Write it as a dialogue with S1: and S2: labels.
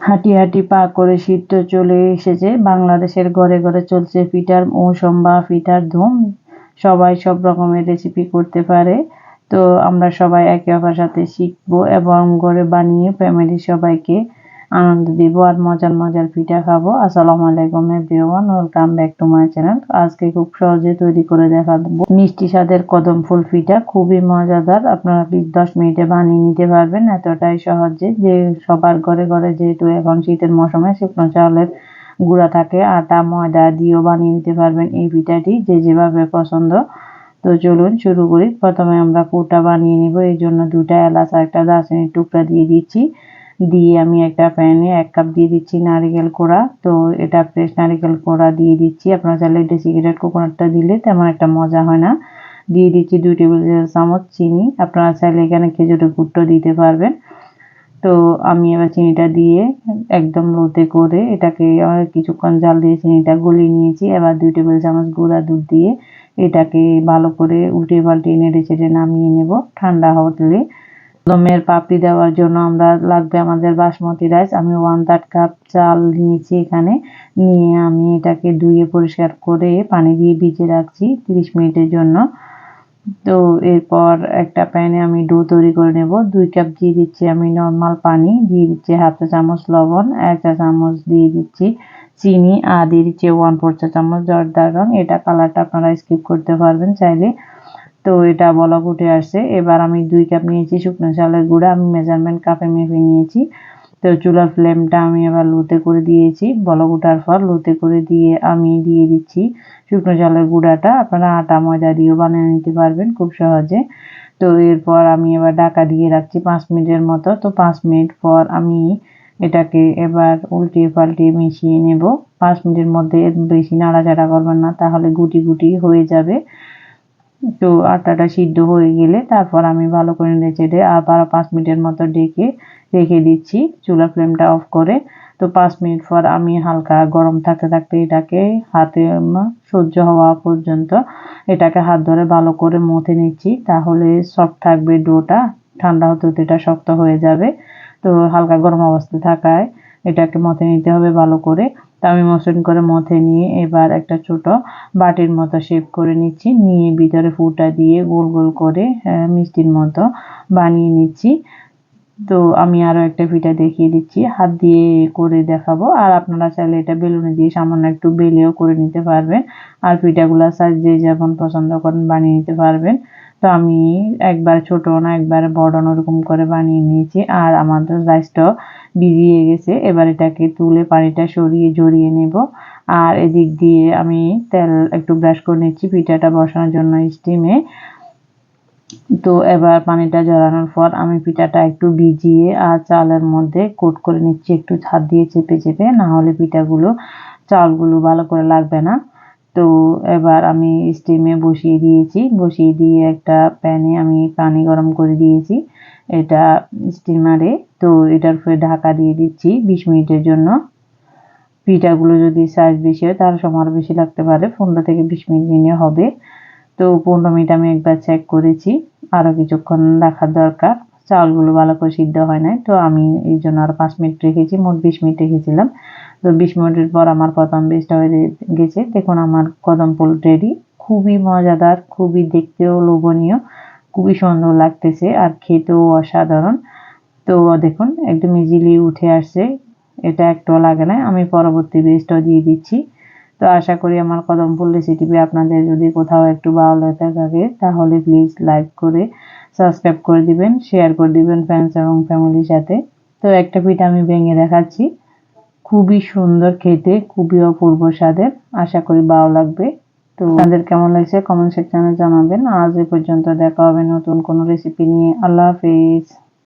S1: হাঁটি হাঁটি পা করে শীত চলে এসেছে। বাংলাদেশের ঘরে ঘরে চলছে পিঠার মৌসুম বা পিঠার ধুম। সবাই সব রকমের রেসিপি করতে পারে। তো আমরা সবাই একে অপরের সাথে শিখব এবং ঘরে বানিয়ে ফ্যামিলির সবাইকে আনন্দ দিব আর মজার মজার পিঠা খাব। আসসালামু আলাইকুম everyone welcome back to my channel আজকে খুব সহজে তৈরি করে দেখা দেবো মিষ্টি স্বাদের কদম ফুল পিঠা। খুবই মজাদার, আপনারা প্লিজ দশ মিনিটে বানিয়ে নিতে পারবেন, এতটাই সহজে যে সবার ঘরে ঘরে যেহেতু এখন শীতের মৌসুমে শুকনো চাউলের গুঁড়া থাকে, আটা, ময়দা দিয়েও বানিয়ে নিতে পারবেন এই পিঠাটি, যে যেভাবে পছন্দ। তো চলুন শুরু করি। প্রথমে আমরা কোটা বানিয়ে নিব, এই জন্য দুটা এলাচ আর একটা দারচিনির টুকরা দিয়ে দিচ্ছি। দিয়ে আমি একটা প্যানে এক কাপ দিয়ে দিচ্ছি নারিকেল কোড়া। তো এটা ফ্রেশ নারিকেল কোড়া দিয়ে দিচ্ছি। আপনারা চাইলে ডেসিকেটেড কোকোনাটটা দিলে তেমন একটা মজা হয় না। দিয়ে দিচ্ছি দুই টেবিল চামচ চিনি। আপনারা চাইলে এখানে খেজুরের গুঁড়ো দিতে পারবেন। তো আমি এবার চিনিটা দিয়ে একদম লোতে করে এটাকে কিছুক্ষণ জাল দিয়ে চিনিটা গলিয়ে নিয়েছি। এবার দুই টেবিল চামচ গুঁড়া দুধ দিয়ে এটাকে ভালো করে উল্টে পাল্টে নেড়ে চেড়ে নামিয়ে নেব। ঠান্ডা হলে দমের পাপড়ি দেওয়ার জন্য আমরা লাগবে আমাদের বাসমতি রাইস। আমি ওয়ান থার্ড কাপ চাল নিয়েছি এখানে। নিয়ে আমি এটাকে ধুয়ে পরিষ্কার করে পানি দিয়ে ভিজে রাখছি তিরিশ মিনিটের জন্য। তো এরপর একটা প্যানে আমি ডো তৈরি করে নেব। দুই কাপ দিয়ে দিচ্ছি আমি নর্মাল পানি, দিয়ে দিচ্ছি হাফ চা চামচ লবণ, এক চা চামচ দিয়ে দিচ্ছি চিনি, আর দিয়ে দিচ্ছি ওয়ান ফোর চা চামচ জর্দার রং। এটা কালারটা আপনারা স্কিপ করতে পারবেন চাইলে। তো এটা বলক উঠে আসছে। এবার আমি দুই কাপ নিয়েছি শুকনো চালের গুঁড়া, আমি মেজারমেন্ট কাপে মেপে নিয়েছি। তো চুলার ফ্লেমটা আমি এবার লুতে করে দিয়েছি। বলক উঠার পর লুতে করে দিয়ে আমি দিয়ে দিচ্ছি শুকনো চালের গুঁড়াটা। আপনারা আটা, ময়দা দিয়েও বানিয়ে নিতে পারবেন খুব সহজে। তো এরপর আমি এবার ঢাকা দিয়ে রাখছি পাঁচ মিনিটের মতো। তো পাঁচ মিনিট পর আমি এটাকে এবার উল্টিয়ে পাল্টিয়ে মিশিয়ে নেব। পাঁচ মিনিটের মধ্যে বেশি নাড়াচাড়া করবেন না, তাহলে গুটি গুটি হয়ে যাবে। তো আটাটা সিদ্ধ হয়ে গেলে তারপর আমি ভালো করে নেড়ে আবার পাঁচ মিনিটের মতো ডেকে, রেখে দিচ্ছি। চুলা ফ্লেমটা অফ করে। তো পাঁচ মিনিট পর আমি হালকা গরম থাকতে থাকতে এটাকে হাতে সহ্য হওয়া পর্যন্ত এটাকে হাত ধরে ভালো করে মথে নিচ্ছি। তাহলে সফট থাকবে ডোটা। ঠান্ডা হতে হতে এটা শক্ত হয়ে যাবে। তো হালকা গরম অবস্থায় থাকায় এটাকে মথে নিতে হবে ভালো করে। আমি মসৃণ করে মথে নিয়ে এবার একটা ছোট বাটির মতো শেপ করে নিচ্ছি। নিয়ে ভিতরে ফুটা দিয়ে গোল গোল করে মিষ্টির মতো বানিয়ে নিচ্ছি। তো আমি আরও একটা পিঠা দেখিয়ে দিচ্ছি। হাত দিয়ে করে দেখাবো। আর আপনারা চাইলে এটা বেলুনে দিয়ে সামান্য একটু বেলেও করে নিতে পারবেন। আর পিঠাগুলো সাইজ যেমন পছন্দ করেন বানিয়ে নিতে পারবেন। তো আমি একবার ছোট না, একবার বড় ওরকম করে বানিয়ে নিয়েছি। আর আমাদের রাইসটাও ভিজিয়ে গেছে। এবার এটাকে তুলে পানিটা সরিয়ে জড়িয়ে নেব। আর এদিক দিয়ে আমি তেল একটু ব্রাশ করে নিচ্ছি, পিঠাটা বসানোর জন্য স্টিমে তো এবার পানিটা জড়ানোর পর আমি পিঠাটা একটু ভিজিয়ে আর চালের মধ্যে কোট করে নিচ্ছি, একটু ছাদ দিয়ে চেপে চেপে। না হলে পিঠাগুলো, চালগুলো ভালো করে লাগবে না। তো এবার আমি স্টিমে বসিয়ে দিয়েছি। বসিয়ে দিয়ে একটা প্যানে আমি পানি গরম করে দিয়েছি। এটা স্টিমারে তো এটার উপরে ঢাকা দিয়ে দিচ্ছি বিশ মিনিটের জন্য। পিঠাগুলো যদি সাইজ বেশি হয় তাহলে সময় আরও বেশি লাগতে পারে। পনেরো থেকে বিশ মিনিট নিয়ে হবে। তো পনেরো মিনিট আমি একবার চেক করেছি। আরও কিছুক্ষণ রাখার দরকার। চাউলগুলো ভালো করে সিদ্ধ হয় নাই। তো আমি এই জন্য আরও পাঁচ মিনিট রেখেছি। মোট বিশ মিনিট রেখেছিলাম। তো বিশ মিনিটের পর আমার প্রথম বেশটা হয়ে গেছে। দেখুন, আমার কদম ফুল রেডি খুবই মজাদার, খুবই দেখতেও লোভনীয়, খুবই সুন্দর লাগতেছে আর খেতেও অসাধারণ। তো দেখুন, একদম ইজিলি উঠে আসছে। এটা একটু লাগে না, আমি পরবর্তী বেস্টও দিয়ে দিচ্ছি। তো আশা করি আমার কদম ফুল রেসিপি আপনাদের যদি কোথাও একটু ভালো লেগে থাকে, তাহলে প্লিজ লাইক করে সাবস্ক্রাইব করে দিবেন শেয়ার করে দিবেন ফ্রেন্ডস এবং ফ্যামিলির সাথে। তো একটা পিঠা আমি ভেঙে দেখাচ্ছি। খুবই সুন্দর খেতে, খুবই অপূর্ব স্বাদের। আশা করি ভালো লাগবে। তো আপনাদের কেমন লাগছে কমেন্ট সেকশনে জানাবেন। আজ এ পর্যন্ত দেখা হবে নতুন কোনো রেসিপি নিয়ে। আল্লাহ হাফিজ।